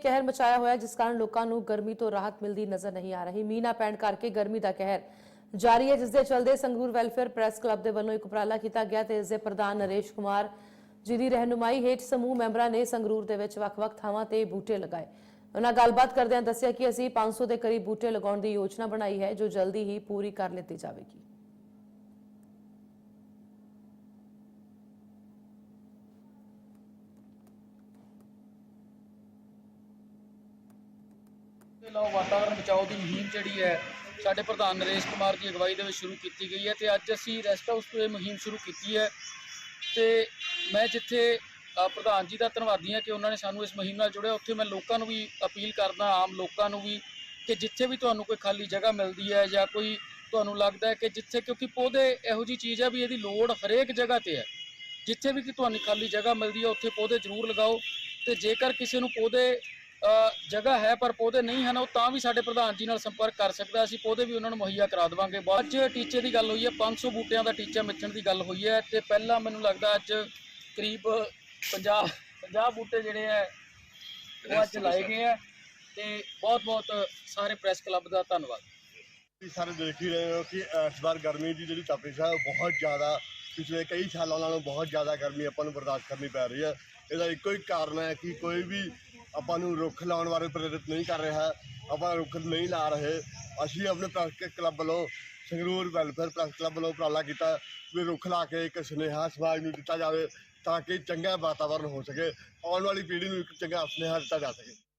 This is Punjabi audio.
ਕਹਿਰ ਮਚਾਇਆ ਹੋਇਆ ਜਿਸ ਕਾਰਨ ਲੋਕਾਂ ਨੂੰ ਗਰਮੀ ਤੋਂ ਰਾਹਤ ਮਿਲਦੀ ਨਜ਼ਰ ਨਹੀਂ ਆ ਰਹੀ। ਮੀਂਹ ਨਾ ਪੈਣ ਕਰਕੇ ਗਰਮੀ ਦਾ ਕਹਿਰ ਜਾਰੀ ਹੈ ਜਿਸ ਦੇ ਚਲਦੇ ਸੰਗਰੂਰ ਵੈਲਫੇਅਰ ਪ੍ਰੈਸ ਕਲੱਬ ਦੇ ਵੱਲੋਂ ਇੱਕ ਉਪਰਾਲਾ ਕੀਤਾ ਗਿਆ ਤੇ ਇਸ ਦੇ ਪ੍ਰਧਾਨ ਨਰੇਸ਼ ਕੁਮਾਰ ਜੀ ਦੀ ਰਹਿਨੁਮਾਈ ਹੇਠ ਸਮੂਹ ਮੈਂਬਰਾਂ ਨੇ ਸੰਗਰੂਰ ਦੇ ਵਿੱਚ ਵੱਖ-ਵੱਖ ਥਾਵਾਂ ਤੇ ਬੂਟੇ ਲਗਾਏ। ਉਹਨਾਂ ਗੱਲਬਾਤ ਕਰਦਿਆਂ ਦੱਸਿਆ ਕਿ ਅਸੀਂ 500 ਦੇ ਕਰੀਬ ਬੂਟੇ ਲਗਾਉਣ ਦੀ ਯੋਜਨਾ ਬਣਾਈ ਹੈ, ਜੋ ਜਲਦੀ ਹੀ ਪੂਰੀ ਕਰ ਲਿੱਤੀ ਜਾਵੇਗੀ। ਤੇ ਲਓ ਵਾਤਾਵਰਣ ਬਚਾਓ ਦੀ ਮੁਹਿੰਮ ਜਿਹੜੀ ਹੈ, ਸਾਡੇ ਪ੍ਰਧਾਨ ਨਰੇਸ਼ ਕੁਮਾਰ ਦੀ ਅਗਵਾਈ ਦੇ ਵਿੱਚ ਸ਼ੁਰੂ ਕੀਤੀ ਗਈ ਹੈ ਤੇ ਅੱਜ ਅਸੀਂ ਰੈਸਟ ਹਾਊਸ ਤੋਂ ਇਹ ਮੁਹਿੰਮ ਸ਼ੁਰੂ ਕੀਤੀ ਹੈ ਤੇ ਮੈਂ ਜਿੱਥੇ ਪ੍ਰਧਾਨ ਜੀ ਦਾ ਧੰਨਵਾਦੀ ਹਾਂ ਕਿ ਉਹਨਾਂ ਨੇ ਸਾਨੂੰ ਇਸ ਮੁਹਿੰਮ ਨਾਲ ਜੁੜਿਆ, ਉੱਥੇ ਮੈਂ ਲੋਕਾਂ ਨੂੰ ਵੀ ਅਪੀਲ ਕਰਦਾ, ਆਮ ਲੋਕਾਂ ਨੂੰ ਵੀ ਕਿ ਜਿੱਥੇ ਵੀ ਤੁਹਾਨੂੰ ਕੋਈ ਖਾਲੀ ਜਗ੍ਹਾ ਮਿਲਦੀ ਹੈ ਜਾਂ ਕੋਈ ਤੁਹਾਨੂੰ ਲੱਗਦਾ ਹੈ ਕਿ ਜਿੱਥੇ, ਕਿਉਂਕਿ ਪੌਦੇ ਇਹੋ ਜੀ ਚੀਜ਼ ਹੈ ਵੀ ਇਹਦੀ ਲੋੜ ਹਰੇਕ ਜਗ੍ਹਾ ਤੇ ਹੈ। ਜਿੱਥੇ ਵੀ ਕਿ ਤੁਹਾਨੂੰ ਖਾਲੀ ਜਗ੍ਹਾ ਮਿਲਦੀ ਹੈ, ਉੱਥੇ ਪੌਦੇ ਜ਼ਰੂਰ ਲਗਾਓ ਤੇ ਜੇਕਰ ਕਿਸੇ ਨੂੰ ਪੌਦੇ ਜਗ੍ਹਾ ਹੈ ਪਰ ਪੌਦੇ ਨਹੀਂ ਹਨ ਉਹ ਤਾਂ ਵੀ ਸਾਡੇ ਪ੍ਰਧਾਨ ਜੀ ਨਾਲ ਸੰਪਰਕ ਕਰ ਸਕਦਾ ਅਸੀਂ ਪੌਦੇ ਵੀ ਉਹਨਾਂ ਨੂੰ ਮੁਹੱਈਆ ਕਰਾ ਦੇਵਾਂਗੇ। ਬਾਅਦ 'ਚ ਟੀਚੇ ਦੀ ਗੱਲ ਹੋਈ ਹੈ 500 ਬੂਟਿਆਂ ਦਾ ਟੀਚਾ ਮਿੱਥਣ ਦੀ ਗੱਲ ਹੋਈ ਹੈ ਤੇ ਪਹਿਲਾਂ ਮੈਨੂੰ ਲੱਗਦਾ ਅੱਜ ਕਰੀਬ 50 50 ਬੂਟੇ ਜਿਹੜੇ ਹੈ ਉਹ ਅੱਜ ਲਾਏ ਗਏ ਹੈ ਤੇ ਬਹੁਤ ਬਹੁਤ ਸਾਰੇ ਪ੍ਰੈਸ ਕਲੱਬ ਦਾ ਧੰਨਵਾਦ। ਤੁਸੀਂ ਸਾਰੇ ਦੇਖ ਹੀ ਰਹੇ ਹੋ ਕਿ ਇਸ ਵਾਰ ਗਰਮੀ ਦੀ ਜਿਹੜੀ ਤਪਿਸ਼ ਹੈ ਉਹ ਬਹੁਤ ਜ਼ਿਆਦਾ ਪਿਛਲੇ ਕਈ ਸਾਲਾਂ ਨਾਲੋਂ ਬਹੁਤ ਜ਼ਿਆਦਾ ਗਰਮੀ ਆਪਾਂ ਨੂੰ ਬਰਦਾਸ਼ਤ ਕਰਨੀ ਪੈ ਰਹੀ ਹੈ। ਇਹਦਾ ਇੱਕੋ ਹੀ ਕਾਰਨ ਹੈ ਕਿ ਕੋਈ ਵੀ ਆਪਾਂ ਨੂੰ ਰੁੱਖ ਲਾਉਣ ਬਾਰੇ ਪ੍ਰੇਰਿਤ ਨਹੀਂ ਕਰ ਰਿਹਾ, ਆਪਾਂ ਰੁੱਖ ਨਹੀਂ ਲਾ ਰਹੇ। ਅਸੀਂ ਆਪਣੇ ਪ੍ਰੈਸ ਕਲੱਬ ਵੱਲੋਂ, ਸੰਗਰੂਰ ਵੈਲਫੇਅਰ ਪ੍ਰੈਸ ਕਲੱਬ ਵੱਲੋਂ ਉਪਰਾਲਾ ਕੀਤਾ ਵੀ ਰੁੱਖ ਲਾ ਕੇ ਇੱਕ ਸੁਨੇਹਾ ਸਮਾਜ ਨੂੰ ਦਿੱਤਾ ਜਾਵੇ ਤਾਂ ਕਿ ਚੰਗਾ ਵਾਤਾਵਰਨ ਹੋ ਸਕੇ, ਆਉਣ ਵਾਲੀ ਪੀੜ੍ਹੀ ਨੂੰ ਇੱਕ ਚੰਗਾ ਸੁਨੇਹਾ ਦਿੱਤਾ ਜਾ ਸਕੇ।